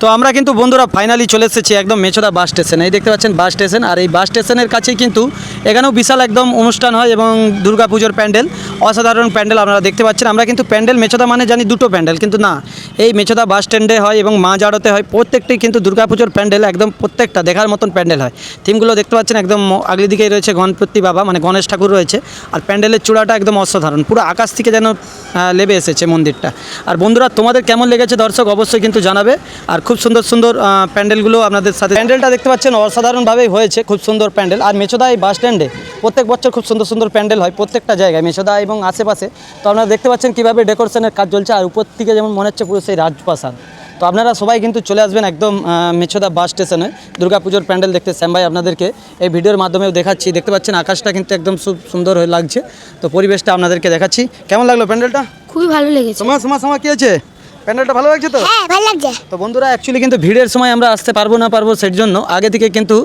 তো আমরা কিন্তু বন্ধুরা ফাইনালি চলে এসেছি একদম মেছদা বাস স্টেশন এই দেখতে পাচ্ছেন বাস স্টেশন আর এই বাস স্টেশনের কাছেই কিন্তু এখানেও বিশাল একদম অনুষ্ঠান হয় এবং দুর্গাপুজোর প্যান্ডেল, অসাধারণ প্যান্ডেল আপনারা দেখতে পাচ্ছেন। আমরা কিন্তু প্যান্ডেল মেছদা মানে জানি দুটো প্যান্ডেল, কিন্তু না, এই মেছদা বাস স্ট্যান্ডে হয় এবং মা জাড়তে হয়, প্রত্যেকটি কিন্তু দুর্গাপুজোর প্যান্ডেল একদম প্রত্যেকটা দেখার মতন প্যান্ডেল হয়। থিমগুলো দেখতে পাচ্ছেন একদম আগলি দিকেই রয়েছে গণপতি বাবা মানে গণেশ ঠাকুর রয়েছে, আর প্যান্ডেলের চূড়াটা একদম অসাধারণ, পুরো আকাশ থেকে যেন লেবে এসেছে মন্দিরটা। আর বন্ধুরা, তোমাদের কেমন লেগেছে দর্শক অবশ্যই কিন্তু জানাবে, আর খুব সুন্দর সুন্দর প্যান্ডেলগুলো আপনাদের সাথে প্যান্ডেলটা দেখতে পাচ্ছেন অসাধারণভাবেই হয়েছে খুব সুন্দর প্যান্ডেল। আর মেচোদা এই বাস স্ট্যান্ডে প্রত্যেক বছর খুব সুন্দর সুন্দর প্যান্ডেল হয় প্রত্যেকটা জায়গায় মেচোদা এবং আশেপাশে। তো আপনারা দেখতে পাচ্ছেন কীভাবে ডেকোরেশনের কাজ চলছে আর উপর থেকে যেমন মনে হচ্ছে পুরো সেই রাজপ্রাসাদ। তো আপনারা সবাই কিন্তু চলে আসবেন একদম মেছোদা বাস স্টেশনে দুর্গাপুজোর প্যান্ডেল দেখতে। শ্যাম ভাই আপনাদেরকে এই ভিডিওর মাধ্যমেও দেখাচ্ছি দেখতে পাচ্ছেন আকাশটা কিন্তু একদম খুব সুন্দর হয়ে লাগছে। তো পরিবেশটা আপনাদেরকে দেখাচ্ছি। কেমন লাগল প্যান্ডেলটা? খুবই ভালো লেগেছে। সময় সময় সময় কী আছে প্যান্ডেলটা ভালো লাগছে তো? হ্যাঁ ভালো লাগছে। তো বন্ধুরা অ্যাকচুয়ালি কিন্তু ভিড়ের সময় আমরা আসতে পারব না পারব সেই জন্য আগে থেকে কিন্তু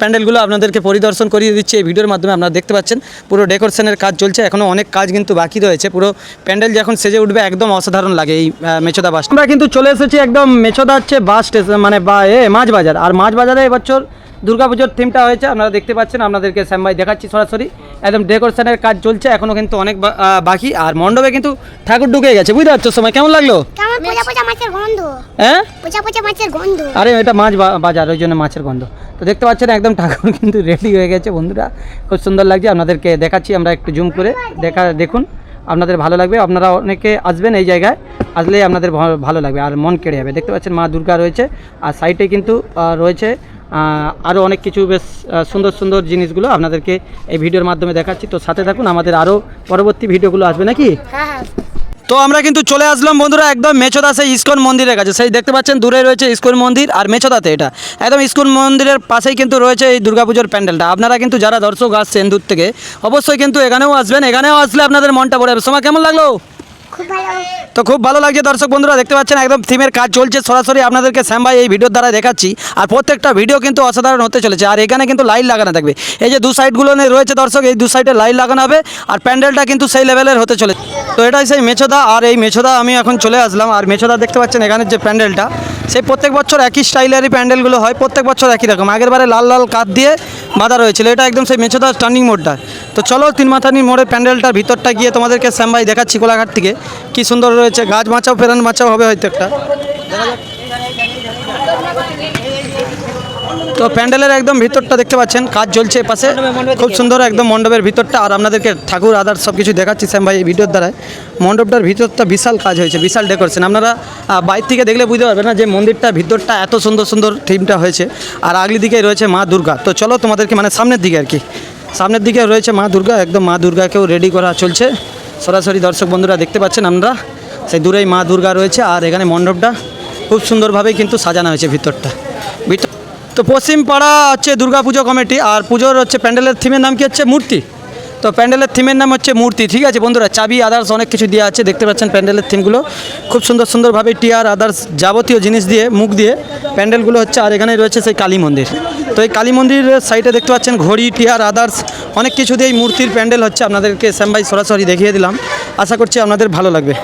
প্যান্ডেলগুলো আপনাদেরকে পরিদর্শন করিয়ে দিচ্ছি। এই ভিডিওর মাধ্যমে আপনারা দেখতে পাচ্ছেন পুরো ডেকোরেশনের কাজ চলছে। এখনও অনেক কাজ কিন্তু বাকি রয়েছে। পুরো প্যান্ডেল যখন সেজে উঠবে একদম অসাধারণ লাগে এই মেচোদা বাস। আমরা কিন্তু চলে এসেছি একদম মেচোদা হচ্ছে বাস স্টেশন মানে বা এ মাছ বাজার। আর মাছ বাজারে এবছর দুর্গাপুজোর থিমটা হয়েছে আপনারা দেখতে পাচ্ছেন আপনাদেরকে শ্যাম ভাই দেখাচ্ছি সরাসরি। একদম ডেকোরেশনের কাজ চলছে এখনও কিন্তু অনেক বাকি আর মণ্ডপে কিন্তু ঠাকুর ঢুকে গেছে বুঝতে পারছ সময়? কেমন লাগল? কেমন? পোচা পোচা মাছের গন্ধ। হ্যাঁ? আরে এটা মাছ বা- বাজার ওই জন্য মাছের গন্ধ। তো দেখতে পাচ্ছেন একদম ঠাকুর কিন্তু রেডি হয়ে গেছে বন্ধুরা। খুব সুন্দর লাগছে আপনাদেরকে দেখাচ্ছি আমরা একটু জুম করে দেখা দেখুন। আপনাদের ভালো লাগবে। আপনারা অনেকে আসবেন এই জায়গায়, আসলেই আপনাদের ভালো লাগবে আর মন কেড়ে যাবে। দেখতে পাচ্ছেন মা দুর্গা রয়েছে আর সাইডে কিন্তু রয়েছে আরও অনেক কিছু বেশ সুন্দর সুন্দর জিনিসগুলো আপনাদেরকে এই ভিডিওর মাধ্যমে দেখাচ্ছি। তো সাথে থাকুন, আমাদের আরও পরবর্তী ভিডিওগুলো আসবে নাকি? হ্যাঁ হ্যাঁ তো আমরা কিন্তু চলে আসলাম বন্ধুরা একদম মেছোদা সেই ইস্কন মন্দিরের কাছে। সেই দেখতে পাচ্ছেন দূরে রয়েছে ইস্কন মন্দির আর মেছোদাতে এটা। একদম ইস্কন মন্দিরের পাশেই কিন্তু রয়েছে এই দুর্গাপুজোর প্যান্ডেলটা। আপনারা কিন্তু যারা দর্শক আসছেন দূর থেকে, অবশ্যই কিন্তু এখানেও আসবেন। এখানেও আসলে আপনাদের মনটা পড়ে যাবে। সময় কেমন লাগল? তো খুব ভালো লাগছে দর্শক বন্ধুরা, দেখতে পাচ্ছেন একদম থিমের কাজ চলছে। সরাসরি আপনাদেরকে শ্যাম ভাই এই ভিডিওর দ্বারা দেখাচ্ছি। আর প্রত্যেকটা ভিডিও কিন্তু অসাধারণ হতে চলেছে। আর এখানে কিন্তু লাইট লাগানো থাকবে। এই যে দু সাইডগুলো রয়েছে দর্শক, এই দু সাইডে লাইট লাগানো হবে। আর প্যান্ডেলটা কিন্তু সেই লেভেলের হতে চলেছে। তো এটাই সেই মেছোদা। আর এই মেছোদা আমি এখন চলে আসলাম। আর মেছোদা দেখতে পাচ্ছেন এখানের যে প্যান্ডেলটা, সেই প্রত্যেক বছর একই স্টাইলেরই প্যান্ডেলগুলো হয়। প্রত্যেক বছর একই রকম। আগের বারে লাল লাল কাঠ দিয়ে বাঁধা রয়েছিল। এটা একদম সেই মেছোদা টার্নিং মোড়টা তো চলো তিন মাথানি মোড়ের প্যান্ডেলটার ভিতরটা গিয়ে তোমাদেরকে শ্যাম ভাই দেখাচ্ছি কোলাঘাট থেকে। কি সুন্দর রয়েছে? গাছ বাঁচাও, ফেরান বাঁচাও, হবে হয়তো একটা। তো প্যান্ডেলের একদম ভিতরটা দেখতে পাচ্ছেন, কাজ চলছে পাশে খুব সুন্দর একদম মণ্ডপের ভিতরটা। আর আপনাদেরকে ঠাকুর আদার সব কিছু দেখাচ্ছি শ্যাম ভাই এই ভিডিওর দ্বারায়। মণ্ডপটার ভিতরটা বিশাল কাজ হয়েছে, বিশাল ডেকোরেশন আপনারা বাইর থেকে দেখলে বুঝতে পারবেন না যে মন্দিরটার ভিতরটা এত সুন্দর সুন্দর থিমটা হয়েছে। আর আগলি দিকে রয়েছে মা দুর্গা। তো চলো তোমাদেরকে মানে সামনের দিকে আর কি। সামনের দিকে রয়েছে মা দুর্গা, একদম মা দুর্গাকেও রেডি করা চলছে। সরাসরি দর্শক বন্ধুরা দেখতে পাচ্ছেন আমরা। সেই দূরেই মা দুর্গা রয়েছে আর এখানে মণ্ডপটা খুব সুন্দরভাবেই কিন্তু সাজানো হয়েছে ভিতরটা। ভিতর তো পশ্চিমপাড়া হচ্ছে দুর্গাপুজো কমিটি আর পুজোর হচ্ছে প্যান্ডেলের থিমের নাম কি হচ্ছে? মূর্তি। তো প্যান্ডেলের থিমের নাম হচ্ছে মূর্তি। ঠিক আছে বন্ধুরা, চাবি আদার্স অনেক কিছু দেওয়া আছে, দেখতে পাচ্ছেন প্যান্ডেলের থিমগুলো খুব সুন্দর সুন্দরভাবে টিয়ার আদার্স যাবতীয় জিনিস দিয়ে, মুখ দিয়ে প্যান্ডেলগুলো হচ্ছে, আর এখানে রয়েছে সেই কালী মন্দির। তো এই কালী মন্দিরের সাইডে দেখতে পাচ্ছেন ঘড়ি টিয়ার আদার্স অনেক কিছু দিয়ে এই মূর্তির প্যান্ডেল হচ্ছে। আপনাদেরকে শ্যামভাই সরাসরি দেখিয়ে দিলাম। আশা করছি আপনাদের ভালো লাগবে।